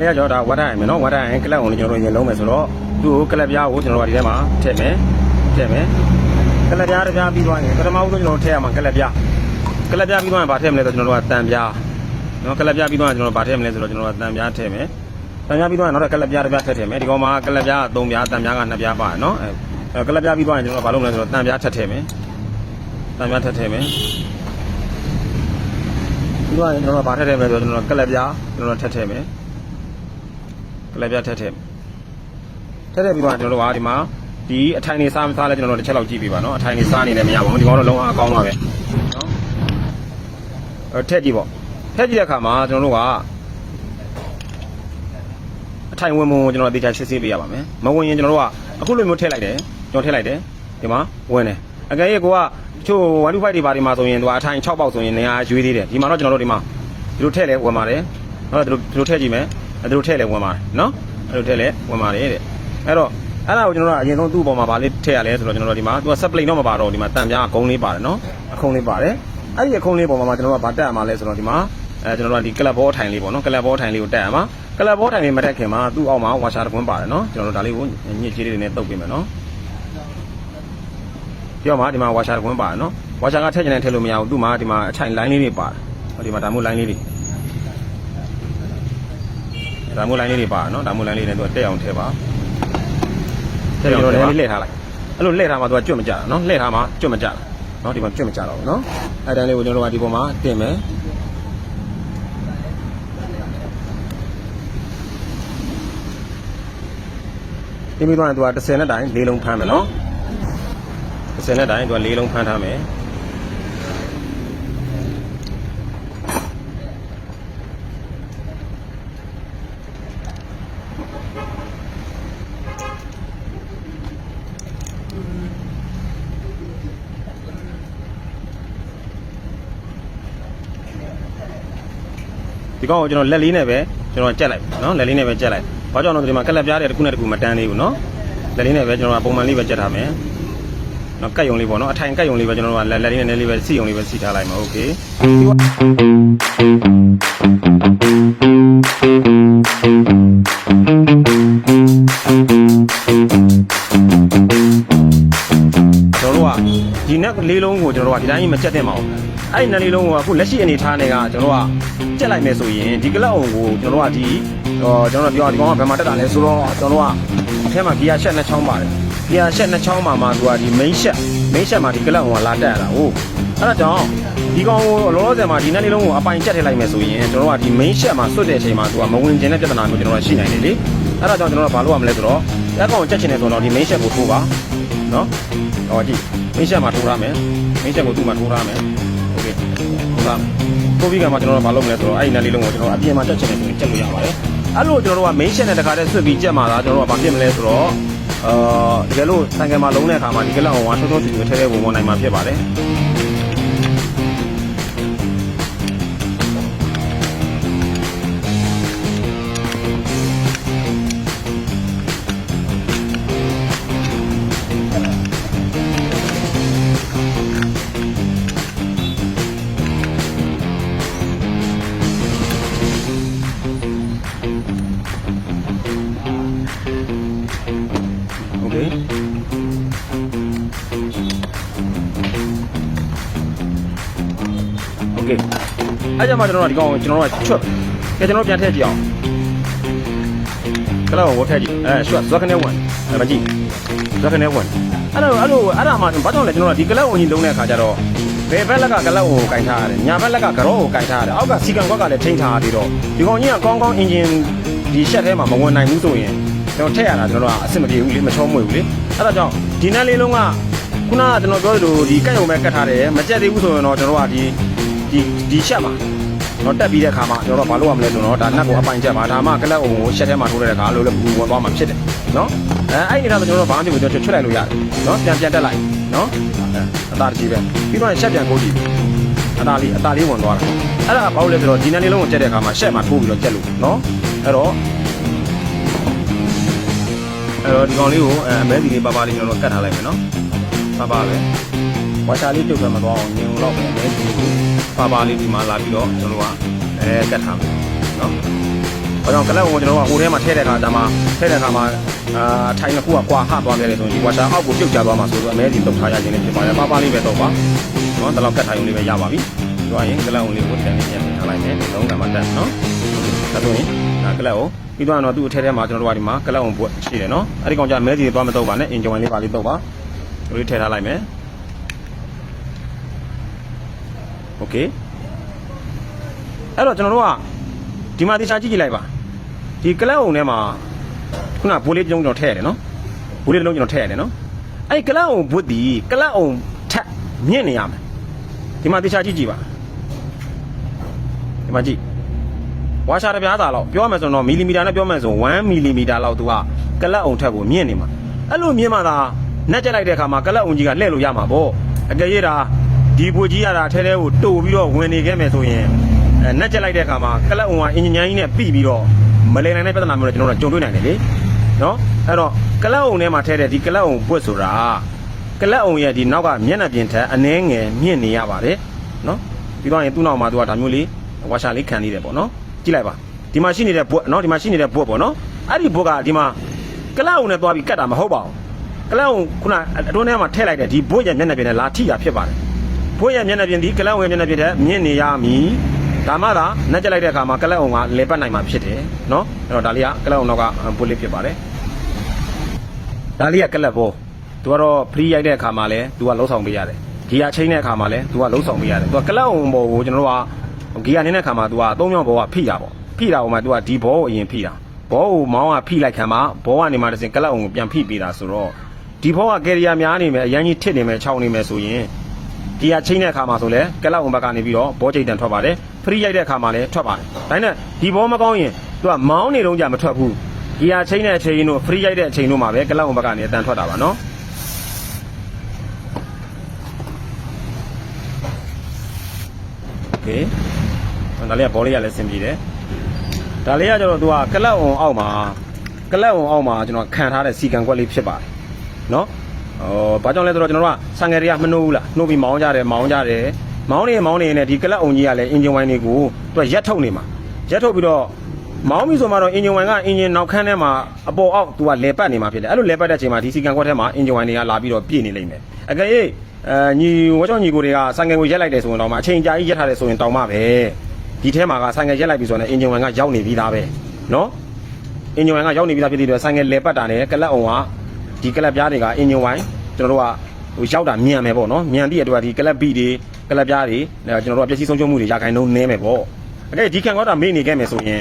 လေးကကျွန်တော်ဒါဝတ်တိုင်းမယ်နော်ဝတ်တိုင်းကလပ်အောင်ကျွန်တော်တို့ရင်လုံးမယ်ဆိုတော့သူ့ကိုကလပ်ပြားကိုကျွန်တော်တို့ဒီထဲမှာထည့်မယ်ထည့်မယ်ကလပ်ပြားတစ်ပြားပြီးသွားရင်ပထမဦးဆုံးကျွန်တော်တို့ထည့်ရမှာကလပ်ပြားကလပ်ပြားပြီးသွားရင်ဗာထည့်မလဲဆိုကျွန်တော်တို့ကတန်ပြားနော်ကလပ်ပြားပြီးသွားရင်ကျွန်တော်တို့ဗာထည့်မလဲဆိုတော့ကျွန်တော်တို့ကတန်ပြားထည့်မယ်တန်ပြားပြီးသွားရင်နောက်ထပ်ကလပ်ပြားတစ်ပြားထည့်ထည့်မယ်ဒီကောင်မှာကလပ်ပြား3ပြားတန်ပြားက2ပြားပါတယ်နော်အဲကလပ်ပြားပြီးသွားရင်ကျွန်တော်တို့ဗာလုပ်မလဲဆိုတော့တန်ပြားထည့်ထည့်မယ်တန်ပြားထည့်ထည့်မယ်ပြီးသွားရင်ကျွန်တော်တို့ဗာထည့်ထည့်မယ်ဆိုတော့ကျွန်တော်တို့ကလပ်ပြားကျွန်တော်တို့ထည့်ထည့်မယ် ကလေးပြထက်ထက်ထက်ထက်ပြီးတော့ကျွန်တော်တို့ကဒီမှာဒီအထိုင်နေစားမစားလဲကျွန်တော်တို့တစ်ချက်လောက်ကြည့်ပြပါနော်အထိုင်နေစားနေလည်းမရပါဘူးဒီကောင်တော့လုံးဝအကောင်းပါပဲနော်အဲထက်ကြည့်ပေါ့ထက်ကြည့်တဲ့အခါမှာကျွန်တော်တို့ကအထိုင်ဝင်ဝင်ကျွန်တော်တို့အသေးချာရှင်းရှင်းပေးရပါမယ်မဝင်ရင်ကျွန်တော်တို့ကအခုလိုမျိုးထည့်လိုက်တယ်ကျွန်တော်ထည့်လိုက်တယ်ဒီမှာဝင်တယ်အကယ်၍ကိုကချို့125တွေပါဒီမှာဆိုရင်သူကအထိုင်6ပေါက်ဆိုရင်နေရာရွေးသေးတယ်ဒီမှာတော့ကျွန်တော်တို့ဒီမှာဒီလိုထည့်လဲဝင်ပါတယ်နော်ဒီလိုဒီလိုထည့်ကြည့်မယ် အဲဒါလိုထည့်လဲဝင်ပါတယ်နော်အဲလိုထည့်လဲဝင်ပါတယ်တဲ့အဲ့တော့အဲ့ဒါကိုကျွန်တော်တို့ကအရင်ဆုံးသူ့အပေါ်မှာဗာလေးထည့်ရလဲဆိုတော့ကျွန်တော်တို့ဒီမှာသူက supply တော့မပါတော့ဒီမှာတန်ပြားအကုန်းလေးပါတယ်နော်အခုံးလေးပါတယ်အဲ့ဒီအခုံးလေးပေါ်မှာကျွန်တော်တို့ကဗာတက်ရမှာလဲဆိုတော့ဒီမှာအဲကျွန်တော်တို့ကဒီကလပ်ဘောထိုင်လေးပေါ့နော်ကလပ်ဘောထိုင်လေးကိုတက်ရမှာကလပ်ဘောထိုင်လေးမတက်ခင်မှာသူ့အောက်မှာဝါရှာတစ်ခွန်းပါတယ်နော်ကျွန်တော်တို့ဒါလေးကိုညစ်ကြေးလေးတွေနဲ့တုပ်ပေးမယ်နော်ပြောမှာဒီမှာဝါရှာတစ်ခွန်းပါတယ်နော်ဝါရှာကထည့်ချင်တယ်ထည့်လို့မရဘူးသူ့မှာဒီမှာအချိုင် line လေးတွေပါတယ်ဟောဒီမှာဒါမျိုး line လေးတွေ ဒါမို့ line လေးတွေပါနော်ဒါမို့ line လေးနဲ့သူကတက်အောင်ထည့်ပါထည့်ပြီးတော့လည်းလှည့်ထားလိုက်အဲ့လိုလှည့်ထားမှသူကကျွတ်မကြတာနော်လှည့်ထားမှကျွတ်မကြတာနော်ဒီမှာကျွတ်မကြတော့ဘူးနော်အဲ့တန်းလေးကိုကျွန်တော်တို့ကဒီပေါ်မှာတင်မယ်တင်ပြီးတော့သူက30နဲ့တိုင်၄လုံးဖမ်းမယ်နော်30နဲ့တိုင်သူက၄လုံးဖမ်းထားမယ် ဒီကောင်ကိုကျွန်တော်လက်လေးနဲ့ပဲကျွန်တော်ကြက်လိုက်နော်လက်လေးနဲ့ပဲကြက်လိုက်။ဘာကြောင့်လဲဆိုဒီမှာကက်လက်ပြားတွေတစ်ခုနဲ့တစ်ခုမတန်းသေးဘူးနော်။လက်လေးနဲ့ပဲကျွန်တော်ပုံမှန်လေးပဲကြက်ထားမယ်။နော်ကတ်ယုံလေးပေါ့နော်အထိုင်ကတ်ယုံလေးပဲကျွန်တော်ကလက်လက်လေးနဲ့နည်းလေးပဲစီယုံလေးပဲစီထားလိုက်မှာโอเคကျွ ဒီနက်လေးလုံးကိုကျွန်တော်တို့ကဒီတိုင်းကြီးမကြက်သင့်ပါဘူးအဲ့ဒီနက်လေးလုံးကိုအခုလက်ရှိအနေထားနဲ့ကကျွန်တော်တို့ကကြက်လိုက်မယ်ဆိုရင်ဒီကလောက်အောင်ကိုကျွန်တော်တို့ကဒီဟောကျွန်တော်တို့ပြောဒီကောင်ကဘယ်မှာတက်တာလဲဆိုတော့ကျွန်တော်တို့ကအထက်မှာဂီယာရှက်နှစ်ချောင်းပါတယ်ဂီယာရှက်နှစ်ချောင်းမှာမှသူကဒီ main ရှက် main ရှက်မှာဒီကလောက်အောင်ကလာတက်ရတာဟုတ်အဲ့ဒါကြောင့်ဒီကောင်ကိုလောလောဆယ်မှာဒီနက်လေးလုံးကိုအပိုင်ကျက်ထည့်လိုက်မယ်ဆိုရင်ကျွန်တော်တို့ကဒီ main ရှက်မှာစွတ်တဲ့အချိန်မှာသူကမဝင်ကျင်တဲ့ပြဿနာမျိုးကျွန်တော်တို့ရှိနိုင်တယ်လေအဲ့ဒါကြောင့်ကျွန်တော်တို့ကဘာလုပ်ရမလဲဆိုတော့အဲ့ကောင်ကိုကျက်ချင်တယ်ဆိုတော့ဒီ main ရှက်ကိုထိုးပါနော်ဟောကြည့် main ရှက်မှာထိုးရမယ် main ရှက်ကိုသူ့မှာထိုးရမယ်โอเคထိုးပါထိုးပြီးကမှကျွန်တော်တို့မလုပ်မလဲဆိုတော့အဲ့ဒီနက်လေးလုံးကိုကျွန်တော်အပြင်မှာတက်ချင်တယ်ဆိုရင်တက်လို့ရပါတယ်အဲ့လိုကျွန်တော်တို့က main ချက်နဲ့တခါတည်းဆွတ်ပြီးကြက်မှာလားကျွန်တော်တို့ကဘာဖြစ်မလဲဆိုတော့အာတကယ်လို့ဆိုင်ကယ်မှာလုံးတဲ့အခါမှာဒီကလောက်အောင်ဝါထုံးထုံးတူတူထဲထဲဝင်ဝင်နိုင်မှာဖြစ်ပါတယ် ကဲအဲ့ကြမှာကျွန်တော်တို့ဒီကောင်ကျွန်တော်တို့ကချွတ်ကဲကျွန်တော်ပြန်ထည့်ကြည့်အောင်ခလာဝတ်ထည့်ကြည့်အဲချွတ်ဇွက်ခနဲ့ဝင်မကြည့်ဇွက်ခနဲ့ဝင်အဲ့တော့အဲ့လိုအဲ့ဒါမှဘာကြောင့်လဲကျွန်တော်တို့ဒီကလပ်ဝင်ကြီးလုံးတဲ့အခါကျတော့ဘယ်ဘက်ကကလောက်ကိုကင်ထားရတယ်ညာဘက်ကကတော့ကိုကင်ထားရတယ်အောက်ကစီကံကွက်ကလည်းထိန်းထားရသေးတော့ဒီကောင်ကြီးကကောင်းကောင်းအင်ဂျင်ဒီရှက်ထဲမှာမဝင်နိုင်ဘူးဆိုရင်ကျွန်တော်ထည့်ရတာကျွန်တော်ကအဆင်မပြေဘူးလေမချောမွေဘူးလေအဲ့ဒါကြောင့်ဒီနက်လေးလုံးကခုနကကျွန်တော်ပြောသလိုဒီကတ်ရုံပဲကတ်ထားတယ်မကြက်သေးဘူးဆိုရင်တော့ကျွန်တော်ကဒီ ဒီဒီရှက်မှာတော့တက်ပြီးတဲ့ခါမှာကျွန်တော်တို့ကဘာလုပ်ရမလဲဆိုတော့ဒါနက်ကိုအပိုင်ချက်ပါဒါမှကလပ်အုံကိုရှက်ထဲမှာထိုးတဲ့ခါလို့လည်းဘူးဝင်သွားမှာဖြစ်တယ်နော်အဲအဲ့ဒီနေရာဆိုကျွန်တော်တို့ဘာမှမဖြစ်ဘူးကျွန်တော်ချွတ်လိုက်လို့ရတယ်နော်ပြန်ပြန်တက်လိုက်နော်အဲအသာတကြီးပဲပြီးတော့ရှက်ပြန်ကိုကြည့်အသာလေးအသာလေးဝင်သွားတာအဲ့ဒါဘာလို့လဲဆိုတော့ဒီနက်လေးလုံးကိုကြက်တဲ့ခါမှာရှက်မှာထိုးပြီးတော့ကြက်လို့နော်အဲ့တော့အဲ့တော့ဒီကောင်လေးကိုအဲအမဲစီလေးပါပါလေးကျွန်တော်တို့ကတ်ထားလိုက်မယ်နော်ပါပါပဲ ဝါရှာလေးပြုတ်ကမသွားအောင်ညင်လို့တော့ပဲအမဲစီလေးကိုပါပါလေးဒီမှာလာပြီးတော့ကျွန်တော်တို့ကအဲကတ်ထားမယ်နော်ဘာကြောင့်ကလပ်ကိုကျွန်တော်ကဟိုထဲမှာထည့်တဲ့ခါတမှာထည့်တဲ့ခါမှာအာထိုင်တစ်ခုကကွာဟသွားခဲ့တယ်ဆိုရင်ဒီဝါရှာအောက်ကိုပြုတ်ကျသွားမှာဆိုတော့အမဲဒီတုတ်ထားရခြင်းနဲ့ဖြစ်ပါတယ်ပါပါလေးပဲတော့ပါနော်တလောက်ကတ်ထိုင်ုံလေးပဲရပါပြီပြောရင်ကလပ်ုံလေးကိုတန်လေးပြန်ထားလိုက်မယ်လုံးကမှတက်နော်ဒါဆိုရင်ဒါကလပ်ကိုပြီးတော့တော့သူ့အထက်ထဲမှာကျွန်တော်တို့ကဒီမှာကလပ်ုံပွက်ရှိတယ်နော်အဲ့ဒီကောင်ကြမဲဒီသွားမတော့ပါနဲ့အင်ဂျင်ဝင်လေးပါလေးတော့ပါဒီလိုထည့်ထားလိုက်မယ် โอเคအဲ့တော့ကျွန်တော်တို့ကဒီမှာတေချာကြည့်ကြည့်လိုက်ပါဒီကလပ်ုံထဲမှာခုနဘိုးလေးတစ်လုံးကျွန်တော်ထည့်ရတယ်နော်ဘိုးလေးတစ်လုံးကျွန်တော်ထည့်ရတယ်နော်အဲ့ဒီကလပ်ုံဘွတ်ဒီကလပ်ုံထက်မြင့်နေရမယ်ဒီမှာတေချာကြည့်ကြည့်ပါဒီမှာကြည့်ဝါရှာတစ်ပြားသာလောက်ပြောရမယ်ဆိုတော့မီလီမီတာနဲ့ပြောမယ်ဆို1မီလီမီတာလောက်သူကကလပ်ုံထက်ကိုမြင့်နေမှာအဲ့လိုမြင့်မှသာနှက်ကြက်လိုက်တဲ့အခါမှာကလပ်ုံကြီးကလှည့်လို့ရမှာပေါ့အကယ်၍ဒါ ဒီဘွတ်ကြီးရတာထဲထဲကိုတိုးပြီးတော့ဝင်နေခဲ့မယ်ဆိုရင်အဲနှက်ချက်လိုက်တဲ့အခါမှာကလပ်အုံကအင်ဂျင်နီယာကြီးနဲ့ပြီးပြီးတော့မလဲနိုင်တဲ့ပြဿနာမျိုးတွေကျွန်တော်တို့ကြုံတွေ့နိုင်တယ်လေနော်အဲ့တော့ကလပ်အုံထဲမှာထည့်တဲ့ဒီကလပ်အုံပွတ်ဆိုတာကလပ်အုံရဲ့ဒီနောက်ကမျက်နှာပြင်ထက်အနှဲငယ်မြင့်နေရပါတယ်နော်ပြီးတော့ရင်သူ့နောက်မှာသူကဒါမျိုးလေးဝါရှာလေးခံနေတယ်ပေါ့နော်ကြည့်လိုက်ပါဒီမှာရှိနေတဲ့ဘွတ်နော်ဒီမှာရှိနေတဲ့ဘွတ်ပေါ့နော်အဲ့ဒီဘွတ်ကဒီမှာကလပ်အုံနဲ့သွားပြီးကတ်တာမဟုတ်ပါဘူးကလပ်အုံခုနအတွင်းထဲမှာထည့်လိုက်တဲ့ဒီဘွတ်ရဲ့မျက်နှာပြင်နဲ့လာထိတာဖြစ်ပါတယ် ဘွတ်ရဲ့မျက်နှာပြင်ဒီကလပ်အုံရဲ့မျက်နှာပြင်ထက်မြင့်နေရမည်ဒါမှသာနှက်ကြက်လိုက်တဲ့အခါမှာကလက်အောင်ကလဲပတ်နိုင်မှာဖြစ်တယ်နော်အဲ့တော့ဒါလေးကကလက်အောင်တော့ကပုတ်လေးဖြစ်ပါတယ်ဒါလေးကကလက်ဘောသူကတော့ဖရီးရိုက်တဲ့အခါမှာလဲသူကလုံးဆောင်ပေးရတယ်ဂီယာချိန်တဲ့အခါမှာလဲသူကလုံးဆောင်ပေးရတယ်သူကကလက်အောင်ဘောကိုကျွန်တော်တို့ကဂီယာနေတဲ့အခါမှာသူကသုံးမြောင်းဘောကဖိတာပေါ့ဖိတာပေါ်မှာသူကဒီဘောကိုအရင်ဖိတာဘောကိုမောင်းကဖိလိုက်ခံမှာဘောကနေမှတစ်စင်ကလက်အောင်ကိုပြန်ဖိပေးတာဆိုတော့ဒီဘောကကယ်ရီယာများနေမယ်အရန်ကြီးထစ်နေမယ်ခြောက်နေမယ်ဆိုရင် ဒီဟာချိန်တဲ့အခါမှာဆိုလဲကလောက်ဝင်ဘက်ကနေပြီးတော့ဘောကျိတ်တန်ထွက်ပါတယ်ဖရီးရိုက်တဲ့အခါမှာလည်းထွက်ပါတယ်ဒါနဲ့ဒီဘောမကောင်းရင်သူကမောင်းနေတော့ကြမထွက်ဘူးဒီဟာချိန်တဲ့အချိန်တို့ဖရီးရိုက်တဲ့အချိန်တို့မှာပဲကလောက်ဝင်ဘက်ကနေအတန်ထွက်တာပါနော်โอเคဒါလေးကဘောလေးကလည်းဆင်ပြေတယ်ဒါလေးကကျတော့သူကကလောက်အောင်အောက်မှာကလောက်အောင်အောက်မှာကျွန်တော်ခံထားတဲ့စီကံကွက်လေးဖြစ်ပါတယ်နော် ။ အော်ဘာကြောင့်လဲဆိုတော့ကျွန်တော်တို့ကဆန်ငယ်တွေကမနှိုးဘူးလား။နှိုးပြီးမောင်းကြတယ်မောင်းကြတယ်။မောင်းနေမောင်းနေနဲ့ဒီကလပ်အုံကြီးကလည်းအင်ဂျင်ဝိုင်းတွေကိုသူကရက်ထုတ်နေမှာ။ရက်ထုတ်ပြီးတော့မောင်းပြီဆိုမှတော့အင်ဂျင်ဝိုင်းကအင်ဂျင်နောက်ခန်းထဲမှာအပေါ်အောက်သူကလဲပတ်နေမှာဖြစ်တယ်။အဲ့လိုလဲပတ်တဲ့အချိန်မှာဒီစီကန်ခွက်ထဲမှာအင်ဂျင်ဝိုင်းတွေကလာပြီးတော့ပြည့်နေလိမ့်မယ်။အကယ်၍အဲညီဝတ်ချောင်းညီကိုတွေကဆန်ငယ်ကိုရက်လိုက်တယ်ဆိုရင်တော့မှအချိန်ကြာကြီးရက်ထားတယ်ဆိုရင်တောင်မှပဲဒီထဲမှာကဆန်ငယ်ရက်လိုက်ပြီဆိုတော့အင်ဂျင်ဝိုင်းကရောက်နေပြီးသားပဲ။နော်။အင်ဂျင်ဝိုင်းကရောက်နေပြီးသားဖြစ်တဲ့အတွက်ဆန်ငယ်လဲပတ်တာနဲ့ကလပ်အုံက ဒီကလပ်ပြားတွေကအင်ဂျင်ဝိုင်းကျွန်တော်တို့ကဟိုရောက်တာမြန်မယ်ပေါ့နော်မြန်သည့်အတွက်ဒီကလပ်ဘီတွေကလပ်ပြားတွေကျွန်တော်တို့ကပျက်စီးဆုံးရှုံးမှုတွေရာခိုင်နှုန်းနည်းမယ်ပေါ့အကဲဒီခံကောတာမေ့နေခဲ့မယ်ဆိုရင်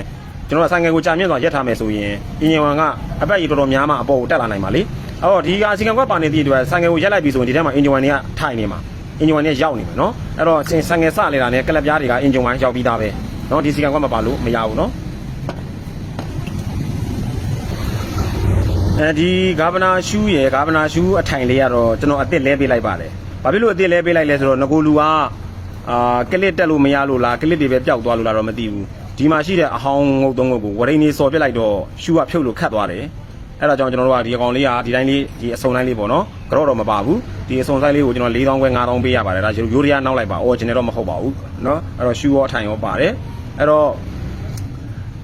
ကျွန်တော်ကဆိုင်ငယ်ကိုကြာမြင့်စွာရက်ထားမယ်ဆိုရင်အင်ဂျင်ဝန်ကအပတ်ကြီးတော်တော်များမှအပေါ်ကိုတက်လာနိုင်ပါလေအဲ့တော့ဒီကအစီကံကွက်ပါနေသည့်အတွက်ဆိုင်ငယ်ကိုရက်လိုက်ပြီဆိုရင်ဒီထဲမှာအင်ဂျင်ဝန်တွေကထိုင်နေမှာအင်ဂျင်ဝန်တွေရောက်နေမှာနော်အဲ့တော့ဆိုင်ငယ်စနေတာနဲ့ကလပ်ပြားတွေကအင်ဂျင်ဝန်ရောက်ပြီးသားပဲနော်ဒီစီကံကွက်မပါလို့မရဘူးနော် အဲဒီဂါဗနာရှူးရယ်ဂါဗနာရှူးအထိုင်လေးကတော့ကျွန်တော်အစ်စ်လဲပေးလိုက်ပါတယ်။ဘာဖြစ်လို့အစ်စ်လဲပေးလိုက်လဲဆိုတော့ငကိုလူကအာကလစ်တက်လို့မရလို့လားကလစ်တွေပဲပျောက်သွားလို့လားတော့မသိဘူး။ဒီမှာရှိတဲ့အဟောင်းငုတ်သုံးငုတ်ကိုဝရိန်နေစော်ပြစ်လိုက်တော့ရှူးကဖြုတ်လို့ခတ်သွားတယ်။အဲ့ဒါကြောင့်ကျွန်တော်တို့ကဒီအကောင်လေးကဒီတိုင်းလေးဒီအစုံတိုင်းလေးပေါ့နော်။ကြော့တော့မပါဘူး။ဒီအစုံတိုင်းလေးကိုကျွန်တော်၄000ခွဲ9000ပေးရပါတယ်။ဒါရိုးရရနောက်လိုက်ပါ။ original တော့မဟုတ်ပါဘူး။နော်။အဲ့တော့ရှူးရောအထိုင်ရောပါတယ်။အဲ့တော့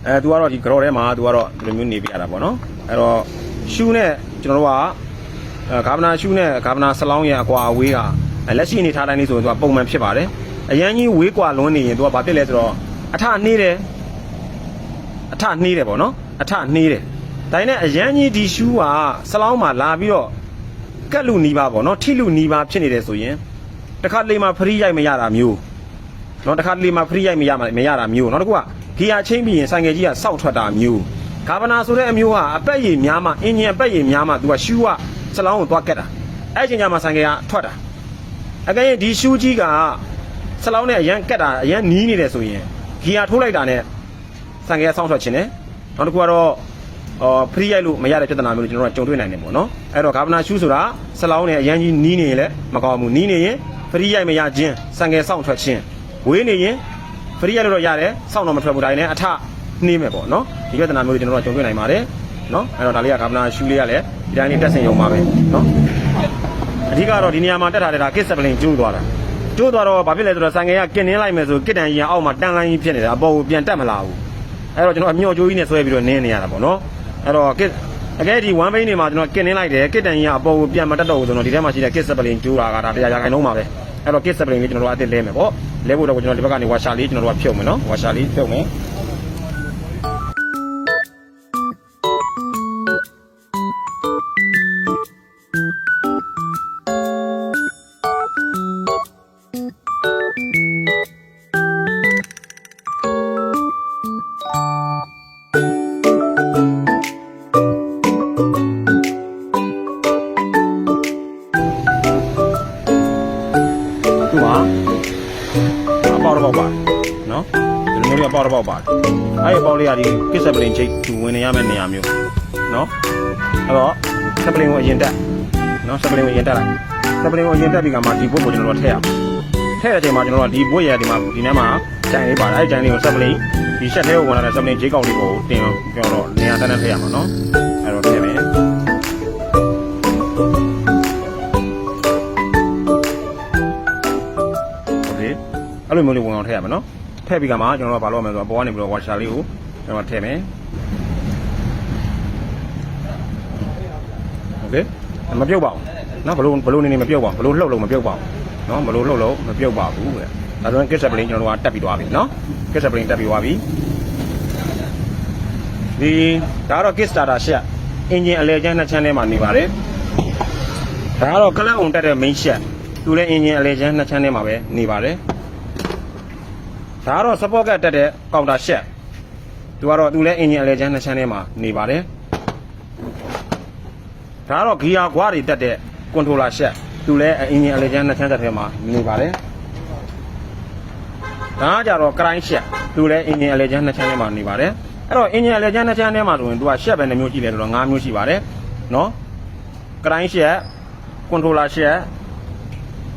အဲသူကတော့ဒီကြော့ထဲမှာသူကတော့ဒီလိုမျိုးနေပြရတာပေါ့နော်။အဲ့တော့ ရှူးနဲ့ကျွန်တော်တို့ကအဲဂါဗနာရှူးနဲ့ဂါဗနာဆလောင်းရဲ့အကွာအဝေးကအဲလက်ရှိအနေထားတိုင်းလေးဆိုရင်သူကပုံမှန်ဖြစ်ပါတယ်အရန်ကြီးဝေးကွာလွန်းနေရင်သူကဘာဖြစ်လဲဆိုတော့အထနှေးတယ်အထနှေးတယ်ပေါ့နော်အထနှေးတယ်ဒါနဲ့အရန်ကြီးဒီရှူးကဆလောင်းမှာလာပြီးတော့ကက်လူနီးပါပေါ့နော်ထိလူနီးပါဖြစ်နေတယ်ဆိုရင်တခါလေမှာဖရီးရိုက်မရတာမျိုးနော်တခါလေမှာဖရီးရိုက်မရမရတာမျိုးနောက်တစ်ခုကဂီယာချင်းပြီးရင်ဆိုင်ငယ်ကြီးကစောက်ထွက်တာမျိုး ဂါဗနာဆိုတဲ့အမျိုးဟာအပက်ရည်များမှအင်ဂျင်အပက်ရည်များမှသူကရှူးကစလောင်းကိုသွားကက်တာအဲ့ချိန်ကျမှဆိုင်ငယ်ကထွက်တာအကယ်၍ဒီရှူးကြီးကစလောင်းနဲ့အရန်ကက်တာအရန်နီးနေတယ်ဆိုရင်ဂီယာထိုးလိုက်တာနဲ့ဆိုင်ငယ်ကစောင့်ထွက်ခြင်းနဲ့နောက်တစ်ခုကတော့အော်ဖရီးရိုက်လို့မရတဲ့ပြဿနာမျိုးကျွန်တော်တို့ကကြုံတွေ့နိုင်တယ်ပေါ့နော်အဲ့တော့ဂါဗနာရှူးဆိုတာစလောင်းနဲ့အရန်ကြီးနီးနေရင်လည်းမကောင်းဘူးနီးနေရင်ဖရီးရိုက်မရခြင်းဆိုင်ငယ်စောင့်ထွက်ခြင်းဝေးနေရင်ဖရီးရိုက်လို့တော့ရတယ်စောင့်တော့မထွက်ဘူးဒါနဲ့အထ နှေးမယ်ပေါ့နော်ဒီပြဿနာမျိုးတွေကျွန်တော်တို့ကကြုံတွေ့နိုင်ပါတယ်နော်အဲ့တော့ဒါလေးကဂါဗနာရှူးလေးကလည်းဒီတိုင်းလေးတက်ဆင်ရုံပါပဲနော်အဓိကတော့ဒီနေရာမှာတက်ထားတဲ့ဒါကစ်စပလင်ကျိုးသွားတာကျိုးသွားတော့ဘာဖြစ်လဲဆိုတော့ဆန်ငယ်ကကင်နင်းလိုက်မယ်ဆိုကစ်တန်ကြီးကအောက်မှာတန်လိုင်းကြီးဖြစ်နေတာအပေါ်ကိုပြန်တက်မလာဘူးအဲ့တော့ကျွန်တော်အမြော်ကြိုးကြီးနဲ့ဆွဲပြီးတော့နင်းနေရတာပေါ့နော်အဲ့တော့ကစ်အကဲဒီ1ဘိန်းတွေမှာကျွန်တော်ကစ်နင်းလိုက်တယ်ကစ်တန်ကြီးကအပေါ်ကိုပြန်မတက်တော့ဘူးဆိုတော့ဒီထဲမှာရှိတဲ့ကစ်စပလင်ကျိုးတာကဒါတရားရာခိုင်နှုန်းပါပဲအဲ့တော့ကစ်စပလင်လေးကျွန်တော်တို့အသစ်လဲမယ်ပေါ့လဲဖို့တော့ကျွန်တော်ဒီဘက်ကနေဝါရှာလေးကျွန်တော်တို့ကဖြုတ်မယ်နော်ဝါရှာလေးဖြုတ်မယ် ကဒီကစ်စပလင်ချိတ်သူဝင်နေရမယ့်နေရာမျိုးနော်အဲ့တော့စပလင်ကိုအရင်တက်နော်စပလင်ကိုအရင်တက်လိုက်စပလင်ကိုအရင်တက်ပြီးကမှဒီဘုတ်ကိုကျွန်တော်တို့ထည့်ရအောင်ထည့်တဲ့အချိန်မှာကျွန်တော်တို့ကဒီဘုတ်ရဒီမှာဒီထဲမှာကြိုင်လေးပါတယ်အဲ့ဒီကြိုင်လေးကိုစပလင်ဒီရှက်ထဲကိုဝင်လာတဲ့စပလင်ဂျိတ်ကောက်လေးကိုတင်ပြောတော့နေရာတန်းတန်းထည့်ရမှာနော်အဲ့တော့ထည့်မယ် โอเคအဲ့လိုမျိုးလေးဝင်အောင်ထည့်ရမယ်နော်ထည့်ပြီးကမှကျွန်တော်တို့ကဘာလုပ်ရမလဲဆိုတော့ပေါ်ကနေပြီးတော့ဝါရှာလေးကို ကျွန်တော်ထည့်မယ်โอเคမပြုတ်ပါဘူးနော်ဘလို့ဘလို့နေနေမပြုတ်ပါဘူးဘလို့လှုပ်လို့မပြုတ်ပါဘူးနော်ဘလို့လှုပ်လို့မပြုတ်ပါဘူးတဲ့ဒါဆိုရင်ကစ်ဆက်ပလင်းကျွန်တော်တို့ကတက်ပြီးသွားပြီနော်ကစ်ဆက်ပလင်းတက်ပြီးသွားပြီဒီဒါကတော့ kit starter ရှက်အင်ဂျင်အလဲကျန်းနှစ်ချမ်းထဲမှာနေပါတယ်ဒါကတော့ကလပ်အောင်တက်တဲ့ main ရှက်သူလည်းအင်ဂျင်အလဲကျန်းနှစ်ချမ်းထဲမှာပဲနေပါတယ်ဒါကတော့ support ကတက်တဲ့ counter ရှက် သူကတော့သူလည်းအင်ဂျင်အလဲကျန်းနှစ်ချမ်းထဲမှာနေပါတယ်ဒါကတော့ gear ခွားတွေတက်တဲ့ controller ရှက်သူလည်းအင်ဂျင်အလဲကျန်းနှစ်ချမ်းတက်ထဲမှာနေပါတယ်ဒါကကြတော့ grind ရှက်သူလည်းအင်ဂျင်အလဲကျန်းနှစ်ချမ်းထဲမှာနေပါတယ်အဲ့တော့အင်ဂျင်အလဲကျန်းနှစ်ချမ်းထဲမှာဆိုရင်သူကရှက်ပဲနှမျိုးရှိတယ်ဆိုတော့၅မျိုးရှိပါတယ်နော် grind ရှက် controller ရှက်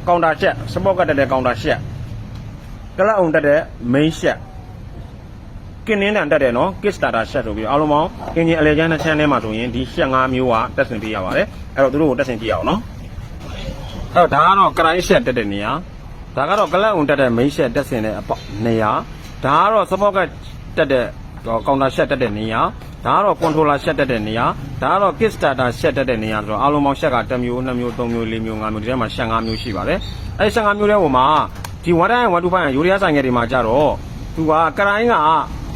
counter ရှက် support ကတက်တဲ့ counter ရှက်ကလပ်အောင်တက်တဲ့ main ရှက် ကင်းနင်းတန်တက်တယ်နော် kick starter ရှက်ဆိုပြီးအားလုံးပေါင်းအင်ဂျင်အလဲကျန်းနှစ်ချမ်းထဲမှာဆိုရင်ဒီရှက်၅မျိုးကတက်ဆင်ပေးရပါတယ်အဲ့တော့သူတို့ကိုတက်ဆင်ကြည့်အောင်နော်အဲ့တော့ဒါကတော့ grind ရှက်တက်တဲ့နေရာဒါကတော့ကလပ်အောင်တက်တဲ့ main ရှက်တက်ဆင်တဲ့အပေါက်နေရာဒါကတော့ support ကတက်တဲ့ counter ရှက်တက်တဲ့နေရာဒါကတော့ controller ရှက်တက်တဲ့နေရာဒါကတော့ kick starter ရှက်တက်တဲ့နေရာဆိုတော့အားလုံးပေါင်းရှက်က1မျိုး2မျိုး3မျိုး4မျိုး5မျိုးဒီထဲမှာရှက်5မျိုးရှိပါတယ်အဲ့ရှက်5မျိုးထဲမှာဒီ1တိုင်း125ယူရီးယားဆိုင်ငယ်တွေမှာကြတော့သူကကရိုင်းက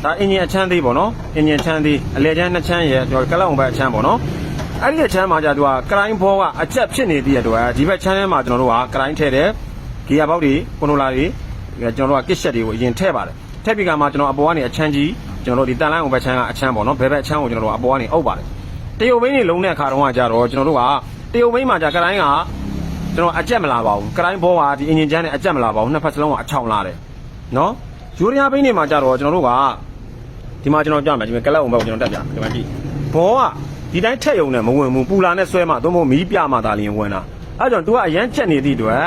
ဒါအင်ဂျင်အချမ်းသေးပေါ့နော်အင်ဂျင်ချမ်းသေးအလဲချမ်းနှစ်ချမ်းရဲ့ကျွန်တော်ကလောက်အောင်ပဲအချမ်းပေါ့နော်အဲ့ဒီအချမ်းမှာကြသူကကရိုင်းဘောကအကျက်ဖြစ်နေသေးတဲ့အတွက်ဒီဘက်ချမ်းထဲမှာကျွန်တော်တို့ကကရိုင်းထည့်တယ်ဂီယာဘောက်တွေကွန်ထရိုလာတွေကျွန်တော်တို့ကကစ်ရှက်တွေကိုအရင်ထည့်ပါတယ်ထည့်ပြီးကမှကျွန်တော်အပေါ်ကနေအချမ်းကြီးကျွန်တော်တို့ဒီတန်လိုင်းအောင်ဘက်ချမ်းကအချမ်းပေါ့နော်ဘယ်ဘက်အချမ်းကိုကျွန်တော်တို့အပေါ်ကနေအုပ်ပါတယ်တရုတ်ဘိန်းတွေလုံးတဲ့အခါတုန်းကကြတော့ကျွန်တော်တို့ကတရုတ်ဘိန်းမှာကြကရိုင်းကကျွန်တော်အကြက်မလာပါဘူးကရိုင်းဘောကဒီအင်ဂျင်ချမ်းနဲ့အကြက်မလာပါဘူးနှစ်ဖက်စလုံးကအချောင်လာတယ်နော်ယူရီးယားဘိန်းတွေမှာကြတော့ကျွန်တော်တို့က ဒီမှာကျွန်တော်ပြမယ်ဒီမှာကလပ်အောင်ဘက်ကိုကျွန်တော်တက်ပြဒီမှာကြည့်ဘောကဒီတိုင်းထက်ယုံနဲ့မဝင်ဘူးပူလာနဲ့ဆွဲမှသို့မဟုတ်မီးပြမှသာလျင်ဝင်တာအဲကြောင့် तू ကအရန်ချက်နေသည့်အတွက်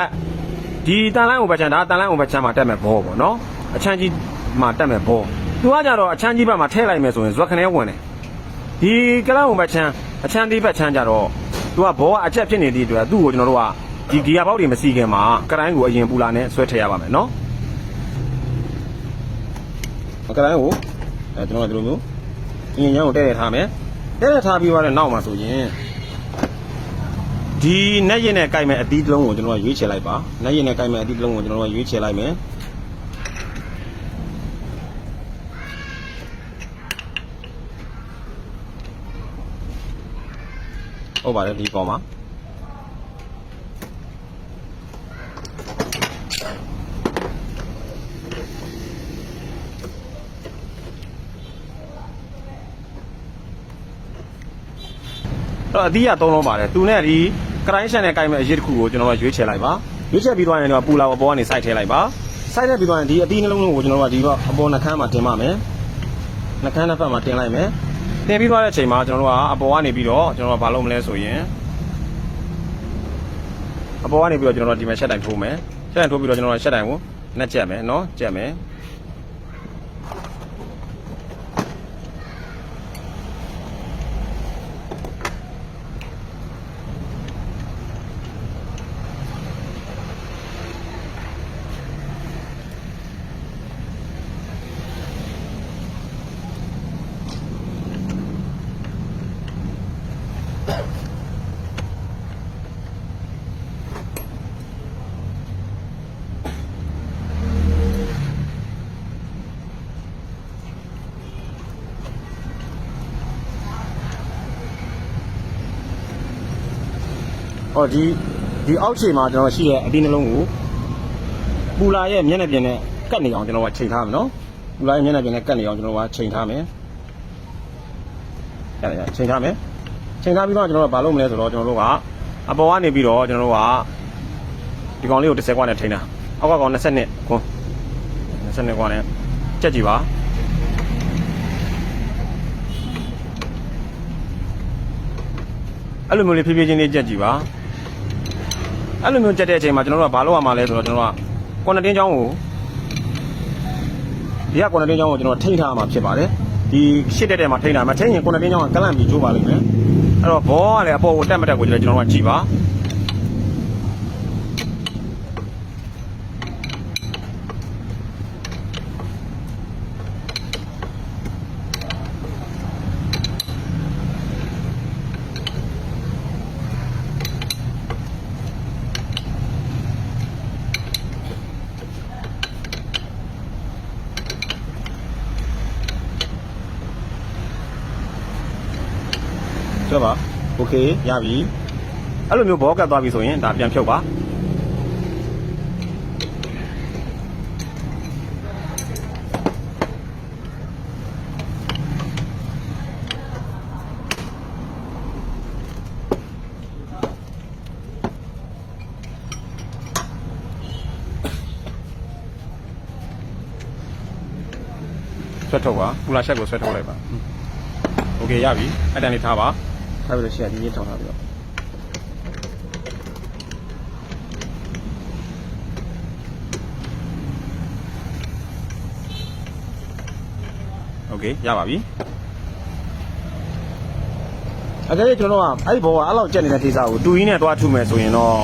ဒီတန်လိုင်းအောင်ဘက်ချမ်းဒါတန်လိုင်းအောင်ဘက်ချမ်းမှာတက်မဲ့ဘောပေါ့နော်အချမ်းကြီးမှာတက်မဲ့ဘော तू ကကြတော့အချမ်းကြီးဘက်မှာထည့်လိုက်မယ်ဆိုရင်ဇွက်ခနဲဝင်တယ်ဒီကလပ်အောင်ဘက်ချမ်းအချမ်းသေးဘက်ချမ်းကြတော့ तू ကဘောကအချက်ဖြစ်နေသည့်အတွက်သူ့ကိုကျွန်တော်တို့ကဒီဂီယာဘောက်တွေမစီခင်မှာကတိုင်းကိုအရင်ပူလာနဲ့ဆွဲထည့်ရပါမယ်နော်ကတိုင်းကို အဲကျွန်တော်ကဒီလိုမျိုးအရင်ညောင်းကိုတဲ့တဲ့ထားမယ်တဲ့တဲ့ထားပြီးသွားတဲ့နောက်မှာဆိုရင်ဒီနက်ရင်နဲ့ကြိုက်မဲ့အသီးတစ်လုံးကိုကျွန်တော်ကရွေးချယ်လိုက်ပါနက်ရင်နဲ့ကြိုက်မဲ့အသီးတစ်လုံးကိုကျွန်တော်ကရွေးချယ်လိုက်မယ်ဟုတ်ပါတယ်ဒီပေါ်မှာ တော့အသီးကသုံးလုံးပါတယ်သူနဲ့ဒီကရိုင်းရှန်နဲ့ကြိုက်မဲ့အရေးတစ်ခုကိုကျွန်တော်ကရွေးချယ်လိုက်ပါရွေးချယ်ပြီးသွားရင်တော့ပူလာအပေါ်ကနေစိုက်ထည့်လိုက်ပါစိုက်ထည့်ပြီးသွားရင်ဒီအသီးနှလုံးလုံးကိုကျွန်တော်ကဒီကအပေါ်နှခမ်းမှာတင်ပါမယ်နှခမ်းတစ်ဖက်မှာတင်လိုက်မယ်တင်ပြီးသွားတဲ့အချိန်မှာကျွန်တော်တို့ကအပေါ်ကနေပြီးတော့ကျွန်တော်ကဘာလုပ်မလဲဆိုရင်အပေါ်ကနေပြီးတော့ကျွန်တော်တို့ဒီမှာရှက်တိုင်ထိုးမယ်ရှက်တိုင်ထိုးပြီးတော့ကျွန်တော်တို့ရှက်တိုင်ကိုနှက်ချက်မယ်နော်ချက်မယ် ဟောဒီဒီအောက်ခြေမှာကျွန်တော်ရှိတဲ့အတင်းနှလုံးကိုပူလာရဲ့မျက်နှာပြင်နဲ့ကတ်နေအောင်ကျွန်တော်ကချိန်ထားမယ်နော်ပူလာရဲ့မျက်နှာပြင်နဲ့ကတ်နေအောင်ကျွန်တော်ကချိန်ထားမယ်အဲ့ဒါချိန်ထားမယ်ချိန်ထားပြီးတော့ကျွန်တော်တို့ကဘာလုပ်မလဲဆိုတော့ကျွန်တော်တို့ကအပေါ်ကနေပြီးတော့ကျွန်တော်တို့ကဒီကောင်လေးကို30ကွာနဲ့ထိန်းတာအောက်ကကောင်20နဲ့ခွန်း20ကွာနဲ့ကြက်ကြည့်ပါအဲ့လိုမျိုးလေးဖြည်းဖြည်းချင်းလေးကြက်ကြည့်ပါ အဲ့လိုမျိုးကြက်တဲ့အချိန်မှာကျွန်တော်တို့ကဘာလုပ်ရမှာလဲဆိုတော့ကျွန်တော်တို့ကကွန်တင်းချောင်းကိုဒီကကွန်တင်းချောင်းကိုကျွန်တော်ထိန်းထားမှာဖြစ်ပါတယ်ဒီရှစ်တက်တဲ့မှာထိန်းထားမှာထိန်းရင်ကွန်တင်းချောင်းကကလန့်ပြီးကျိုးပါလိမ့်မယ်အဲ့တော့ဘောကလည်းအပေါ်ကိုတက်မတက်ကိုကျွန်တော်တို့ကကြည့်ပါ ဆွဲပါโอเคရပြီအဲ့လိုမျိုးဘောကတ်သွားပြီဆိုရင်ဒါပြန်ဖြုတ်ပါဆွဲထုတ်ပါပူလာရှက်ကိုဆွဲထုတ်လိုက်ပါโอเคရပြီအဲ့တန်လေးထားပါ ထားပြီးတော့ရှက်ဒီရေးထောင်ထားပြီးတော့โอเคရပါပြီအကယ်၍ကျွန်တော်ကအဲ့ဒီဘောကအဲ့လောက်ကြက်နေတဲ့ဒေသကိုတူရင်းနဲ့တွားထုမယ်ဆိုရင်တော့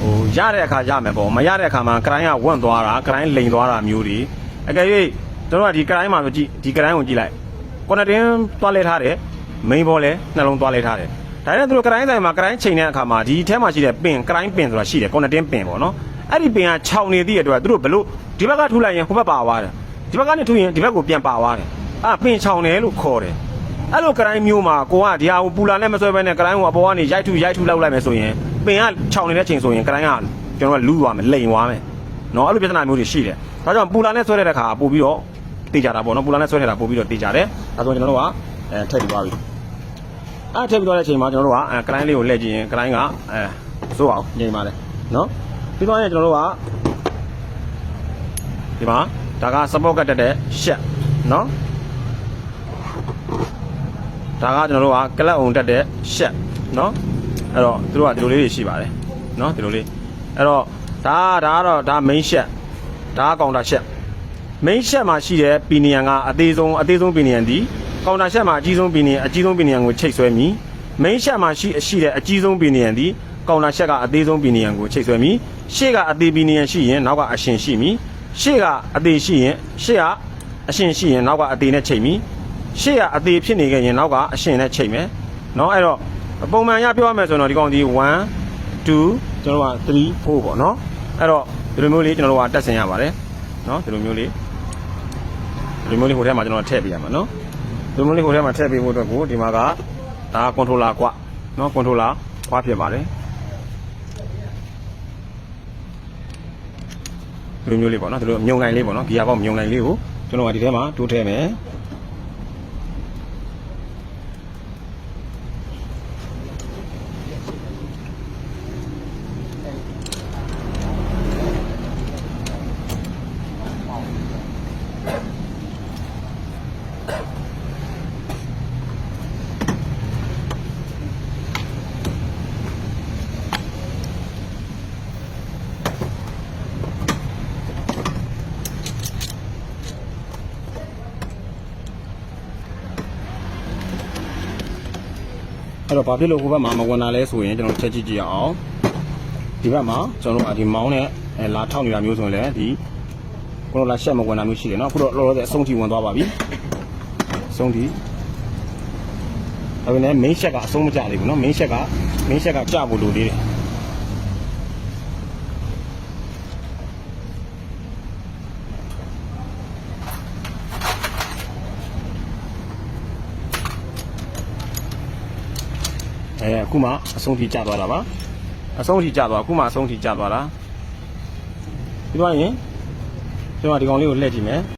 ဟိုရတဲ့အခါရမယ်ပေါ့မရတဲ့အခါမှာကရိုင်းကဝန့်သွားတာကရိုင်းလိန်သွားတာမျိုးတွေအကယ်၍ကျွန်တော်ကဒီကရိုင်းမှာဆိုကြည့်ဒီကရိုင်းကိုကြည့်လိုက်ကွန်တင်းတွားလဲထားတယ် မိန်ဘောလဲနှလုံးတွားလဲထားတယ်ဒါနဲ့သူတို့ကရိုင်းဆိုင်မှာကရိုင်းချိန်တဲ့အခါမှာဒီအထဲမှာရှိတဲ့ပင်ကရိုင်းပင်ဆိုတာရှိတယ်ကွန်တင်းပင်ပေါ့နော်အဲ့ဒီပင်ကခြောင်နေသည့်အတွက်သူတို့ဘလို့ဒီဘက်ကထုလိုက်ရင်ဟိုဘက်ပါသွားတယ်ဒီဘက်ကနေထုရင်ဒီဘက်ကိုပြန်ပါသွားတယ်အဲ့ပင်ခြောင်တယ်လို့ခေါ်တယ်အဲ့လိုကရိုင်းမျိုးမှာကိုကဒီဟာကိုပူလာနဲ့မဆွဲဘဲနဲ့ကရိုင်းကိုအပေါ်ကနေရိုက်ထုရိုက်ထုလောက်လိုက်မယ်ဆိုရင်ပင်ကခြောင်နေတဲ့ချိန်ဆိုရင်ကရိုင်းကကျွန်တော်ကလူးသွားမယ်လိန်သွားမယ်နော်အဲ့လိုပြဿနာမျိုးတွေရှိတယ်ဒါကြောင့်ပူလာနဲ့ဆွဲတဲ့အခါပို့ပြီးတော့တေးကြတာပေါ့နော်ပူလာနဲ့ဆွဲထည့်တာပို့ပြီးတော့တေးကြတယ်ဒါဆိုကျွန်တော်တို့က အဲထည့်ပြီးသွားပြီအဲထည့်ပြီးသွားတဲ့အချိန်မှာကျွန်တော်တို့ကအဲကလိုင်းလေးကိုလှည့်ကြည့်ရင်ကလိုင်းကအဲစိုးအောင်ငြိမ်ပါလေနော်ပြီးသွားရင်ကျွန်တော်တို့ကဒီမှာဒါက support ကတက်တဲ့ရှက်နော်ဒါကကျွန်တော်တို့ကကလပ်အောင်တက်တဲ့ရှက်နော်အဲ့တော့သူတို့ကဒီလိုလေးတွေရှိပါတယ်နော်ဒီလိုလေးအဲ့တော့ဒါဒါကတော့ဒါ main ရှက်ဒါက counter ရှက် main ရှက်မှာရှိတဲ့ pinion ကအသေးဆုံးအသေးဆုံး pinion ဒီ ကောင်တာရှက်မှာအကြီးဆုံးဘီနီယံအကြီးဆုံးဘီနီယံကိုချိတ်ဆွဲမည်။ main ရှက်မှာရှိရှိတဲ့အကြီးဆုံးဘီနီယံသည်ကောင်တာရှက်ကအသေးဆုံးဘီနီယံကိုချိတ်ဆွဲမည်။ရှေ့ကအသေးဘီနီယံရှိရင်နောက်ကအရှင်ရှိမည်။ရှေ့ကအသေးရှိရင်ရှေ့ကအရှင်ရှိရင်နောက်ကအသေးနဲ့ချိတ်မည်။ရှေ့ကအသေးဖြစ်နေခဲ့ရင်နောက်ကအရှင်နဲ့ချိတ်မယ်။နော်အဲ့တော့ပုံမှန်ရပြောရမယ်ဆိုတော့ဒီကောင်ဒီ1 2ကျွန်တော်က3 4ပေါ့နော်။အဲ့တော့ဒီလိုမျိုးလေးကျွန်တော်တို့ကတက်ဆင်ရပါတယ်။နော်ဒီလိုမျိုးလေးဒီလိုမျိုးလေးဟိုထဲမှာကျွန်တော်ထည့်ပေးရမှာနော်။ ဒီမလေးဟိုထဲမှာထည့်ပေးဖို့အတွက်ကိုဒီမှာကဒါကွန်ထရိုလာကွနော်ကွန်ထရိုလာကွာဖြစ်ပါတယ်ဒီလိုမျိုးလေးပေါ့နော်ဒီလိုမြုံနိုင်လေးပေါ့နော်ဂီယာပေါက်မြုံနိုင်လေးကိုကျွန်တော်ကဒီထဲမှာတိုးထည့်မယ် အဲ့တော့ဘာဖြစ်လို့ဟိုဘက်မှာမဝင်တာလဲဆိုရင်ကျွန်တော်ချက်ကြည့်ကြည့်အောင်ဒီဘက်မှာကျွန်တော်တို့ကဒီမောင်းနဲ့အဲလာထောက်နေတာမျိုးဆိုရင်လည်းဒီကိုလိုလာရှက်မဝင်တာမျိုးရှိတယ်เนาะအခုတော့လောလောဆယ်အဆုံးထိဝင်သွားပါပြီအဆုံးထိ ဒါပေမဲ့ main ချက်ကအဆုံးမကျသေးဘူးเนาะ main ချက်က main ချက်ကကျဖို့လိုသေးတယ် အခုမှအဆုံးထိကျသွားတာပါအဆုံးထိကျသွားအခုမှအဆုံးထိကျသွားတာပြီးတော့ရင်ကျွန်တော်ဒီကောင်လေးကိုလှည့်ကြည့်မယ်